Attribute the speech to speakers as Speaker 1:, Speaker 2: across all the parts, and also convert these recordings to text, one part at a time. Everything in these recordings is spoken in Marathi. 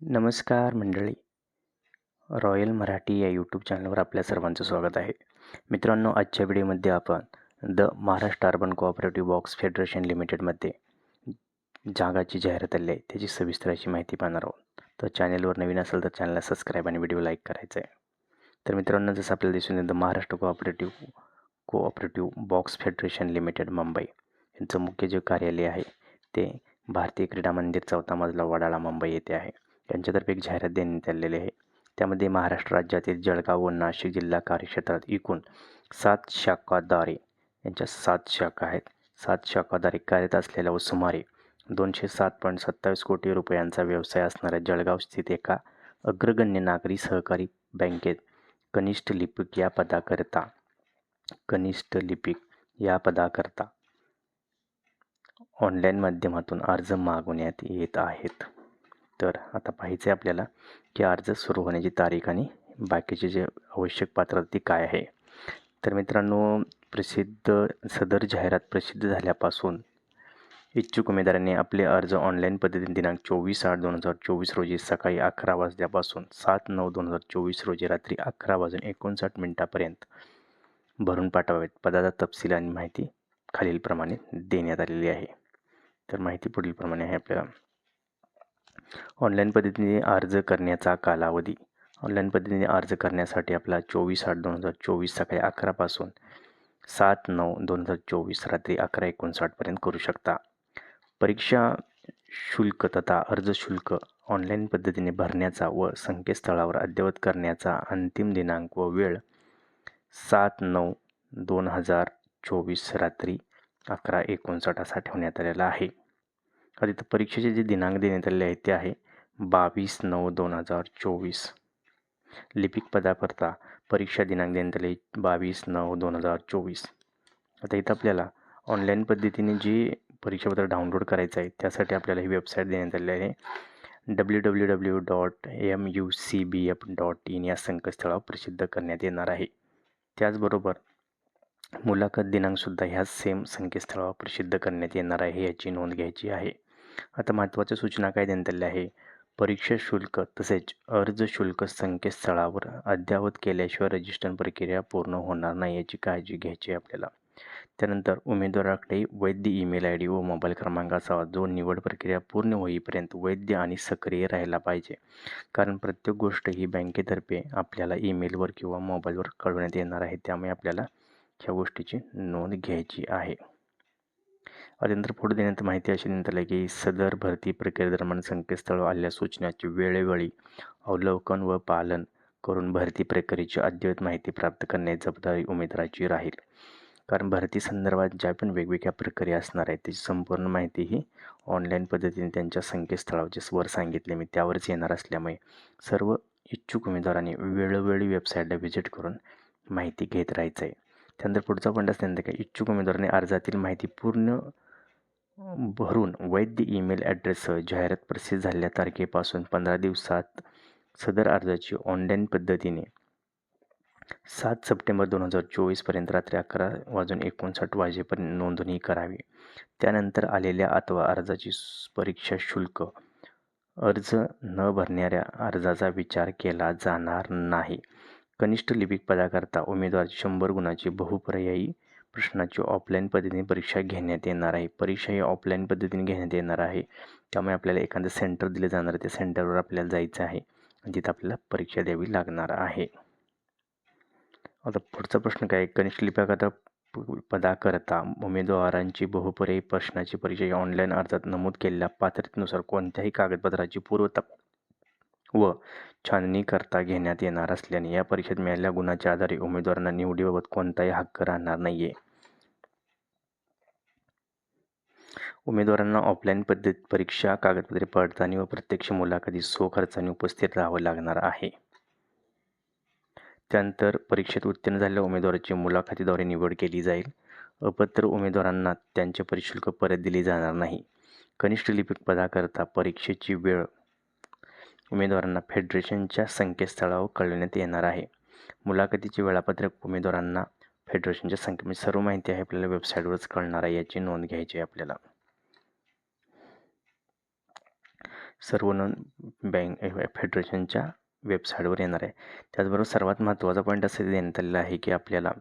Speaker 1: नमस्कार मंडळी. रॉयल मराठी या यूट्यूब चॅनलवर आपल्या सर्वांचं स्वागत आहे. मित्रांनो आजच्या व्हिडिओमध्ये आपण the Maharashtra urban cooperative banks federation लिमिटेडमध्ये जागाची जाहिरात आली आहे. त्याची सविस्तर अशी माहिती पाहणार आहोत. तर चॅनलवर नवीन असेल तर चॅनलला सबस्क्राईब आणि व्हिडिओ लाईक करायचा आहे तर मित्रांनो जसं आपल्याला दिसून येतं Maharashtra cooperative cooperative banks federation limited Mumbai यांचं मुख्य जे कार्यालय आहे ते भारतीय क्रीडा मंदिर चौथा मजला वडाळा मुंबई येथे आहे. त्यांच्यातर्फे एक जाहिरात देण्यात आलेली आहे. त्यामध्ये महाराष्ट्र राज्यातील जळगाव व नाशिक जिल्हा कार्यक्षेत्रात एकूण सात शाखाद्वारे यांच्या सात शाखा आहेत. सात शाखाद्वारे कार्यरत असलेल्या व सुमारे दोनशे सात पॉईंट सत्तावीस कोटी रुपयांचा व्यवसाय असणाऱ्या जळगाव स्थित एका अग्रगण्य नागरी सहकारी बँकेत कनिष्ठ लिपिक या पदाकरता कनिष्ठ लिपिक या पदाकरता ऑनलाईन माध्यमातून अर्ज मागवण्यात येत आहेत. तर आता पाहायचं आहे आपल्याला की अर्ज सुरू होण्याची तारीख आणि बाकीचे जे आवश्यक पात्रता ती काय आहे. तर मित्रांनो प्रसिद्ध सदर जाहिरात प्रसिद्ध झाल्यापासून इच्छुक उमेदवारांनी आपले अर्ज ऑनलाईन पद्धतीने दिनांक चोवीस आठ दोन हजार चोवीस रोजी सकाळी अकरा वाजल्यापासून सात नऊ दोन हजार चोवीस रोजी रात्री अकरा वाजून एकोणसाठ मिनटापर्यंत भरून पाठवावेत. पदाचा तपशील आणि माहिती खालीलप्रमाणे देण्यात आलेली आहे. तर माहिती पुढीलप्रमाणे आहे आपल्याला. ऑनलाईन पद्धतीने अर्ज करण्याचा कालावधी. ऑनलाईन पद्धतीने अर्ज करण्यासाठी आपला चोवीस आठ दोन हजार चोवीस सकाळी अकरापासून सात नऊ दोन हजार चोवीस रात्री अकरा एकोणसाठपर्यंत करू शकता. परीक्षा शुल्क तथा अर्ज शुल्क ऑनलाईन पद्धतीने भरण्याचा व संकेतस्थळावर अद्ययावत करण्याचा अंतिम दिनांक व वेळ सात नऊ दोन हजार चोवीस रात्री अकरा एकोणसाठ असा ठेवण्यात आलेला आहे. आता इथं परीक्षेचे जे दिनांक देण्यात आलेले आहेत ते आहे बावीस नऊ दोन हजार चोवीस. लिपिक पदाकरता परीक्षा दिनांक देण्यात आले बावीस नऊ दोन हजार चोवीस. आता इथं आपल्याला ऑनलाईन पद्धतीने जे परीक्षापत्र डाउनलोड करायचं आहे त्यासाठी आपल्याला ही वेबसाईट देण्यात आलेली आहे. W W W dot M U C B F dot in या संकेतस्थळावर प्रसिद्ध करण्यात येणार आहे. त्याचबरोबर मुलाखत दिनांकसुद्धा ह्या सेम संकेतस्थळावर प्रसिद्ध करण्यात येणार आहे याची नोंद घ्यायची आहे. आता महत्त्वाच्या सूचना काय देण्यात आल्या आहे परीक्षा शुल्क तसेच अर्ज शुल्क संकेतस्थळावर अद्ययावत केल्याशिवाय रजिस्ट्रेशन प्रक्रिया पूर्ण होणार नाही याची काळजी घ्यायची आहे आपल्याला. त्यानंतर उमेदवाराकडे वैद्य ईमेल आय डी व मोबाईल क्रमांक असावा. जो निवड प्रक्रिया पूर्ण होईपर्यंत वैद्य आणि सक्रिय राहायला पाहिजे. कारण प्रत्येक गोष्ट ही बँकेतर्फे आपल्याला ईमेलवर किंवा मोबाईलवर कळवण्यात येणार आहे. त्यामुळे आपल्याला ह्या गोष्टीची नोंद घ्यायची आहे. त्यानंतर पुढे देण्यात माहिती अशी देण्यात आली की सदर भरती प्रक्रियेदरम्यान संकेतस्थळ आलेल्या सूचनाची वेळोवेळी अवलोकन व पालन करून भरती प्रक्रियेची अद्ययावत माहिती प्राप्त करण्याची जबाबदारी उमेदवाराची राहील. कारण भरती संदर्भात ज्या पण वेगवेगळ्या प्रक्रिया असणार आहेत त्याची संपूर्ण माहिती ही ऑनलाईन पद्धतीने त्यांच्या संकेतस्थळावर जे वर सांगितले. मी त्यावरच येणार असल्यामुळे सर्व इच्छुक उमेदवारांनी वेळोवेळी वेबसाईटला व्हिजिट करून माहिती घेत राहायचं आहे त्यानंतर पुढचा पण असल्यानंतर काय इच्छुक उमेदवारांनी अर्जातील माहिती पूर्ण भरून वैध ईमेल ॲड्रेससह जाहिरात प्रसिद्ध झालेल्या तारखेपासून पंधरा दिवसात सदर अर्जाची ऑनलाईन पद्धतीने सात सप्टेंबर दोन हजार चोवीसपर्यंत रात्री अकरा वाजून एकोणसाठ वाजेपर्यंत नोंदणी करावी. त्यानंतर आलेल्या अथवा अर्जाची परीक्षा शुल्क अर्ज न भरणाऱ्या अर्जाचा विचार केला जाणार नाही. कनिष्ठ लिपिक पदाकरता उमेदवाराची शंभर गुणाची बहुपर्यायी प्रश्नाची ऑफलाईन पद्धतीने परीक्षा घेण्यात येणार आहे. परीक्षा ही ऑफलाईन पद्धतीने घेण्यात येणार आहे. त्यामुळे आपल्याला एखादं सेंटर दिलं जाणार आहे. त्या सेंटरवर आपल्याला जायचं आहे. आणि तिथं आपल्याला परीक्षा द्यावी लागणार आहे. आता पुढचा प्रश्न काय? कनिष्ठ लिपिकाचा पदाकरता उमेदवारांची बहुपर्यायी प्रश्नाची परीक्षा ऑनलाईन अर्जात नमूद केलेल्या पात्रतेनुसार कोणत्याही कागदपत्राची पूर्वता व छाननी करता घेण्यात येणार असल्याने या परीक्षेत मिळालेल्या गुणाच्या आधारे उमेदवारांना निवडीबाबत कोणताही हक्क राहणार नाही आहे उमेदवारांना ऑफलाईन पद्धत परीक्षा कागदपत्रे पडताळणी व प्रत्यक्ष मुलाखती खर्चाने उपस्थित राहावं लागणार आहे. त्यानंतर परीक्षेत उत्तीर्ण झालेल्या उमेदवाराची मुलाखतीद्वारे निवड केली जाईल. अपत्र उमेदवारांना त्यांचे परिशुल्क परत दिले जाणार नाही. कनिष्ठ लिपिक पदाकरता परीक्षेची वेळ उमेदवारांना फेडरेशनच्या संकेतस्थळावर कळवण्यात येणार आहे. मुलाखतीचे वेळापत्रक उमेदवारांना फेडरेशनच्या संख्ये म्हणजे सर्व माहिती आहे आपल्याला वेबसाईटवरच कळणार आहे याची नोंद घ्यायची आहे आपल्याला. सर्व नोंद बँक फेडरेशनच्या वेबसाईटवर येणार आहे. त्याचबरोबर सर्वात महत्त्वाचा पॉईंट असं देण्यात आलेला आहे की आपल्याला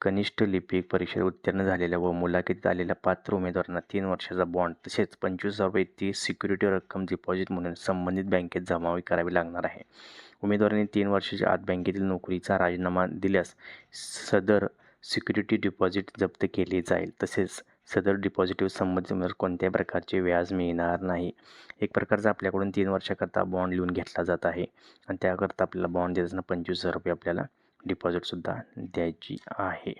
Speaker 1: कनिष्ठ लिपिक परीक्षेत उत्तीर्ण झालेल्या व मुलाखतीत आलेल्या पात्र उमेदवारांना तीन वर्षाचा बॉन्ड तसेच पंचवीस हजार रुपये ती सिक्युरिटी रक्कम डिपॉझिट म्हणून संबंधित बँकेत जमावी करावी लागणार आहे. उमेदवारांनी तीन वर्षाच्या आत बँकेतील नोकरीचा राजीनामा दिल्यास सदर सिक्युरिटी डिपॉझिट जप्त केले जाईल. तसेच सदर डिपॉझिटिव्ह संबंधित कोणत्याही प्रकारचे व्याज मिळणार नाही. एक प्रकारचा आपल्याकडून तीन वर्षाकरता बॉन्ड लिहून घेतला जात आहे. आणि त्याकरता आपल्याला बॉन्ड देताना पंचवीस हजार रुपये आपल्याला डिपॉझिटसुद्धा द्यायची आहे.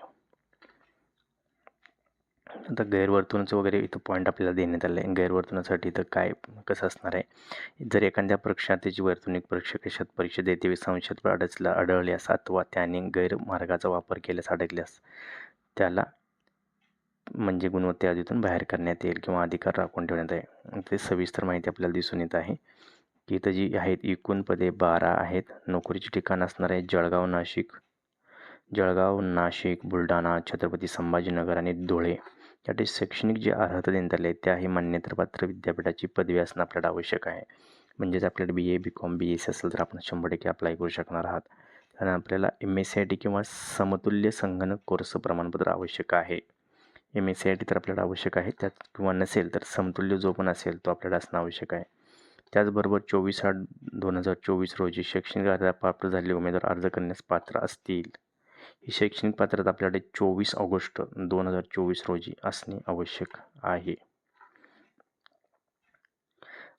Speaker 1: आता गैरवर्तणूचं वगैरे इथं पॉईंट आपल्याला देण्यात आलं आहे गैरवर्तुणासाठी इथं काय कसं असणार आहे? जर एखाद्या परीक्षार्थीची वर्तणूक परीक्षा परीक्षा देते संशयात अडचला आढळल्यास अथवा त्याने गैरमार्गाचा वापर केल्यास अडकल्यास त्याला म्हणजे गुणवत्ता यादीतून बाहेर करण्यात येईल किंवा अधिकार राखून ठेवण्यात आहे. ते सविस्तर माहिती आपल्याला दिसून येत आहे. की इथं जी आहेत एकूण पदे बारा आहेत. नोकरीचे ठिकाण असणार आहे जळगाव नाशिक. जळगाव नाशिक बुलढाणा छत्रपती संभाजीनगर आणि धुळे. यासाठी शैक्षणिक जी अर्हता देण्यात आली आहे त्या ही मान्यतापात्र विद्यापीठाची पदवी असणं आपल्याला आवश्यक आहे. म्हणजेच आपल्याला बी A B com B S असेल तर आपण शंभर टक्के अप्लाय करू शकणार आहात. कारण आपल्याला M S C I T किंवा समतुल्य संगणक कोर्स प्रमाणपत्र आवश्यक आहे. M S C I T तर आपल्याला आवश्यक आहे. त्यात किंवा नसेल तर समतुल्य जो पण असेल तो आपल्याला असणं आवश्यक आहे. त्याचबरोबर चोवीस आठ दोन हजार चोवीस रोजी शैक्षणिक अर्जा प्राप्त झालेले उमेदवार अर्ज करण्यास पात्र असतील. ही शैक्षणिक पात्रता आपल्याकडे चोवीस ऑगस्ट दोन हजार चोवीस रोजी असणे आवश्यक आहे.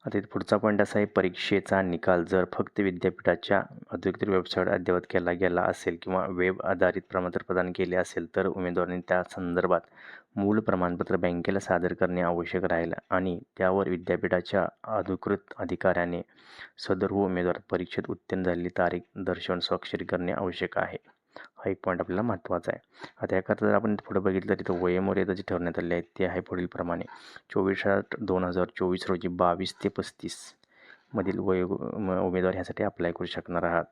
Speaker 1: आता इथे पुढचा पॉईंट असा आहे परीक्षेचा निकाल जर फक्त विद्यापीठाच्या अधिकृत वेबसाईट अद्ययावत केला गेला असेल किंवा वेब आधारित प्रमाणपत्र प्रदान केले असेल तर उमेदवारांनी त्या संदर्भात मूळ प्रमाणपत्र बँकेला सादर करणे आवश्यक राहील आणि त्यावर विद्यापीठाच्या अधिकृत अधिकाऱ्याने सदर उमेदवार परीक्षेत उत्तीर्ण झालेली तारीख दर्शवून स्वाक्षरी करणे आवश्यक आहे. हा एक पॉईंट आपल्याला महत्त्वाचा आहे. आता याकरता जर आपण पुढे बघितलं तर इथं वयोमर्यादा जी ठरवण्यात आली आहे ते आहे पुढीलप्रमाणे. चोवीस आठ दोन हजार चोवीस रोजी बावीस ते पस्तीस मधील वयो उमेदवार ह्यासाठी अप्लाय करू शकणार आहात.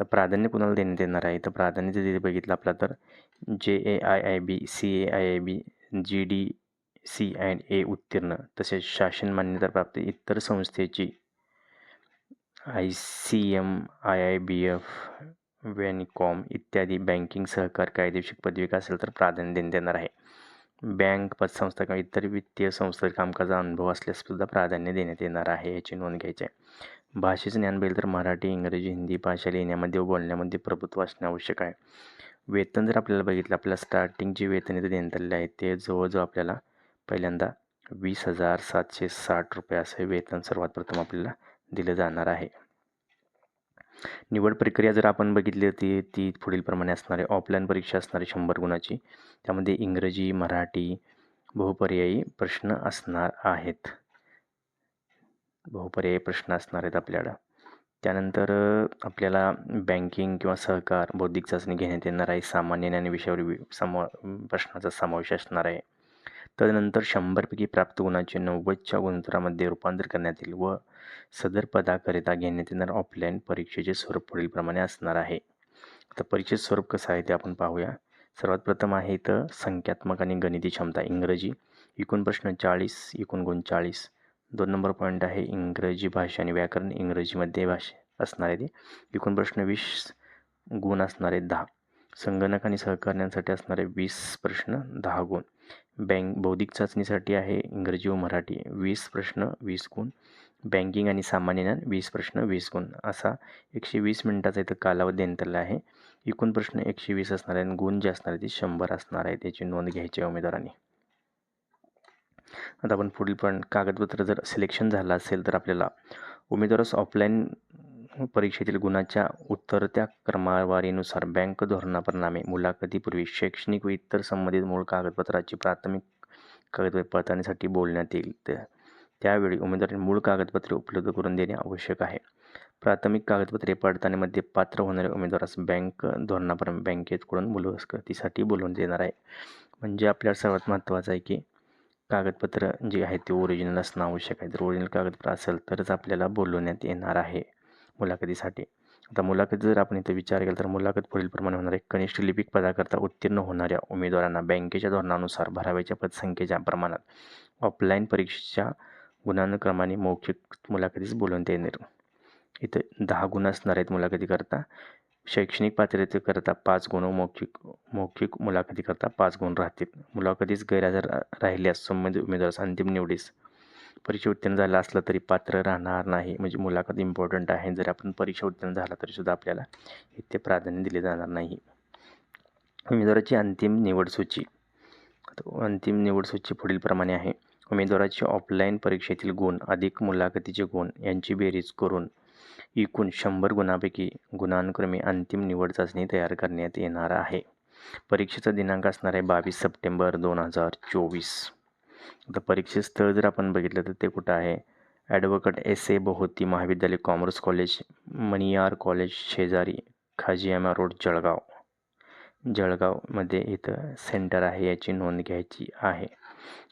Speaker 1: तर प्राधान्य कुणाला देण्यात येणार आहे? तर प्राधान्य जर बघितलं आपला तर जे A I I B C A I I B G D C and A उत्तीर्ण तसेच शासन मान्यता प्राप्त इतर संस्थेची I C M I I B F Vamnicom इत्यादी बँकिंग सहकार कायदेशीर पदविका असेल तर प्राधान्य देण्यात येणार आहे. बँक पतसंस्था किंवा इतर वित्तीय संस्थेत कामकाजा अनुभव असल्यास सुद्धा प्राधान्य देण्यात येणार आहे याची नोंद घ्यायची आहे. भाषेचं ज्ञान पाहिजे तर मराठी इंग्रजी हिंदी भाषा लिहिण्यामध्ये व बोलण्यामध्ये प्रभुत्व असणे आवश्यक आहे. वेतन जर आपल्याला बघितलं आपल्याला स्टार्टिंग जे वेतन इथे देण्यात आलेले आहे. ते जवळजवळ आपल्याला पहिल्यांदा वीस हजार सातशे साठ रुपये असे वेतन सर्वात प्रथम आपल्याला दिलं जाणार आहे. निवड प्रक्रिया जर आपण बघितली ती ती पुढीलप्रमाणे असणारे ऑफलाईन परीक्षा असणारे शंभर गुणाची त्यामध्ये इंग्रजी मराठी बहुपर्यायी प्रश्न असणार आहेत. बहुपर्यायी प्रश्न असणार आहेत आपल्याला. त्यानंतर आपल्याला बँकिंग किंवा सहकार बौद्धिक चाचणी घेण्यात येणार आहे. सामान्य ज्ञान विषयावर सम प्रश्नाचा समावेश असणार आहे. तदनंतर शंभरपैकी प्राप्त गुणाचे नव्वदच्या गुणोत्तरामध्ये रूपांतर करण्यात येईल व सदर पदाकरिता घेण्यात येणार ऑफलाईन परीक्षेचे स्वरूप पुढीलप्रमाणे असणार आहे. तर परीक्षेचं स्वरूप कसं आहे ते आपण पाहूया. सर्वात प्रथम आहे इथं संख्यात्मक आणि गणिती क्षमता. इंग्रजी एकूण प्रश्न चाळीस एकूण दोन नंबर पॉईंट आहे इंग्रजी भाषा आणि व्याकरण. इंग्रजीमध्ये भाषा असणार आहे ते. एकूण प्रश्न वीस गुण असणारे दहा. संगणक आणि सहकार्यांसाठी असणारे वीस प्रश्न दहा गुण. बँक बौद्धिक चाचणीसाठी आहे इंग्रजी व मराठी. वीस प्रश्न वीस गुण. बँकिंग आणि सामान्य ज्ञान वीस प्रश्न वीस गुण. असा एकशे वीस मिनटाचा इथं कालावधी देण्यात आला आहे. एकूण प्रश्न एकशे वीस असणार आहे आणि गुण जे असणार आहे ते शंभर असणार आहे त्याची नोंद घ्यायची आहे उमेदवारांनी. आता आपण पुढील पण कागदपत्र जर सिलेक्शन झालं असेल तर आपल्याला उमेदवारास ऑफलाईन परीक्षेतील गुणाच्या उतरत्या क्रमवारीनुसार बँक धोरणापरिणामे मुलाखतीपूर्वी शैक्षणिक व इतर संबंधित मूळ कागदपत्राची प्राथमिक कागदपत्रे पडताळणीसाठी बोलण्यात येईल. त्यावेळी उमेदवारांनी मूळ कागदपत्रे उपलब्ध करून देणे आवश्यक आहे. प्राथमिक कागदपत्रे पडताळणीमध्ये पात्र होणाऱ्या उमेदवारास बँक धोरणाप्रमाणे बँकेकडून मुलाखतीसाठी बोलवून देणार आहे. म्हणजे आपल्याला सर्वात महत्त्वाचं आहे की कागदपत्र जे आहे ते ओरिजिनल असणं आवश्यक आहे. जर ओरिजिनल कागदपत्र असेल तरच आपल्याला बोलवण्यात येणार आहे मुलाखतीसाठी. आता मुलाखत जर आपण इथे विचार केला तर मुलाखत पुढीलप्रमाणे होणार आहे. कनिष्ठ लिपिक पदाकरता उत्तीर्ण होणाऱ्या उमेदवारांना बँकेच्या धोरणानुसार भराव्याच्या पदसंख्येच्या प्रमाणात ऑफलाईन परीक्षेच्या गुणानुक्रमाने मौखिक मुलाखतीस बोलवण्यात येणार. इथं दहा गुण असणार आहेत मुलाखतीकरता. शैक्षणिक पात्रतेकरता पाच गुण मौखिक मौखिक मुलाखतीकरता पाच गुण राहतील. मुलाखतीस गैरहजर राहिल्यास संबंधित उमेदवारास अंतिम निवडीस परीक्षा उत्तीर्ण झाला असला तरी पात्र राहणार नाही. म्हणजे मुलाखत इम्पॉर्टंट आहे. जर आपण परीक्षा उत्तीर्ण झाला तरीसुद्धा आपल्याला इथे प्राधान्य दिले जाणार नाही. उमेदवाराची अंतिम निवड सूची. अंतिम निवड सूची पुढीलप्रमाणे आहे. उमेदवाराची ऑफलाईन परीक्षेतील गुण अधिक मुलाखतीचे गुण यांची बेरीज करून एकूण शंभर गुणांपैकी गुणांक्रमे अंतिम निवड चाचणी तयार करण्यात येणार आहे. परीक्षेचा दिनांक असणार आहे बावीस सप्टेंबर दोन हजार चोवीस. आता परीक्षेस्थळ जर आपण बघितलं तर ते कुठं आहे? ॲडव्होकेट एस ए बहुती महाविद्यालय कॉमर्स कॉलेज मणियार कॉलेज शेजारी खाजियामा रोड जळगाव. जळगावमध्ये इथं सेंटर आहे याची नोंद घ्यायची आहे.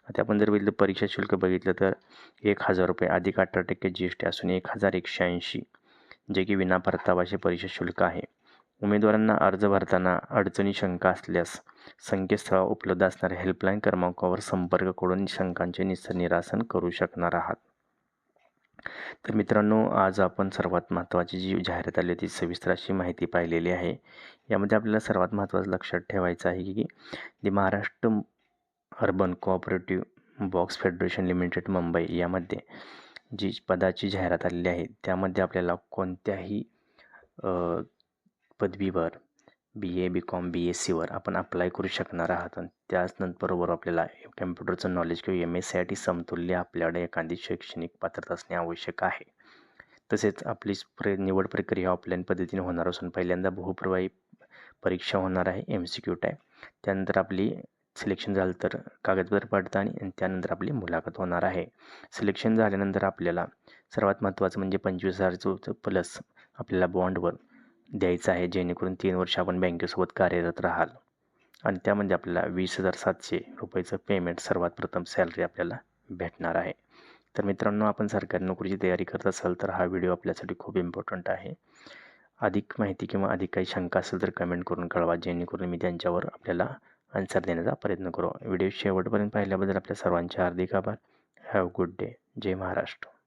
Speaker 1: आता आपण जर बघितलं परीक्षा शुल्क बघितलं तर एक हजार रुपये अधिक अठरा टक्के जी एस टी असून एक हजार एकशे ऐंशी. जे की विना परतावाचे परीक्षा शुल्क आहे. उमेदवारांना अर्ज भरताना अडचणी शंका असल्यास संकेतस्थळावर उपलब्ध असणाऱ्या हेल्पलाईन क्रमांकावर संपर्क करून शंकांचे निस निरासन करू शकणार आहात. तर मित्रांनो आज आपण सर्वात महत्त्वाची जी जाहिरात आली ती सविस्तर अशी माहिती पाहिलेली आहे. यामध्ये आपल्याला सर्वात महत्त्वाचं लक्षात ठेवायचं आहे की the Maharashtra urban cooperative banks federation limited Mumbai यामध्ये जी पदाची जाहिरात आलेली आहे त्यामध्ये आपल्याला कोणत्याही पदवीवर B A B com B S सीवर आपण अप्लाय करू शकणार आहात. आणि त्याचबरोबर आपल्याला कम्प्युटरचं नॉलेज किंवा M S C I T समतुल्य आपल्याकडे एखादी शैक्षणिक पात्रता असणे आवश्यक आहे. तसेच आपली प्र निवड प्रक्रिया ऑफलाईन पद्धतीने होणार असून पहिल्यांदा बहुप्रवाही परीक्षा होणार आहे एम सी क्यू टाईप त्यानंतर आपली सिलेक्शन झालं तर कागदपत्र पडताळणी आणि त्यानंतर आपली मुलाखत होणार आहे. सिलेक्शन झाल्यानंतर आपल्याला सर्वात महत्त्वाचं म्हणजे पंचवीस हजारचं प्लस आपल्याला बॉन्डवर द्यायचं आहे जेणेकरून तीन वर्ष आपण बँकेसोबत कार्यरत राहाल. आणि त्यामध्ये आपल्याला वीस हजार सातशे रुपयाचं पेमेंट सर्वात प्रथम सॅलरी आपल्याला भेटणार आहे. तर मित्रांनो आपण सरकारी नोकरीची तयारी करत असाल तर हा व्हिडिओ आपल्यासाठी खूप इम्पॉर्टंट आहे. अधिक माहिती किंवा अधिक काही शंका असेल तर कमेंट करून कळवा जेणेकरून मी त्यांच्यावर आपल्याला आन्सर देण्याचा प्रयत्न करू. व्हिडिओ शेवटपर्यंत पाहिल्याबद्दल आपल्या सर्वांचे हार्दिक आभार. हॅव गुड डे जय महाराष्ट्र.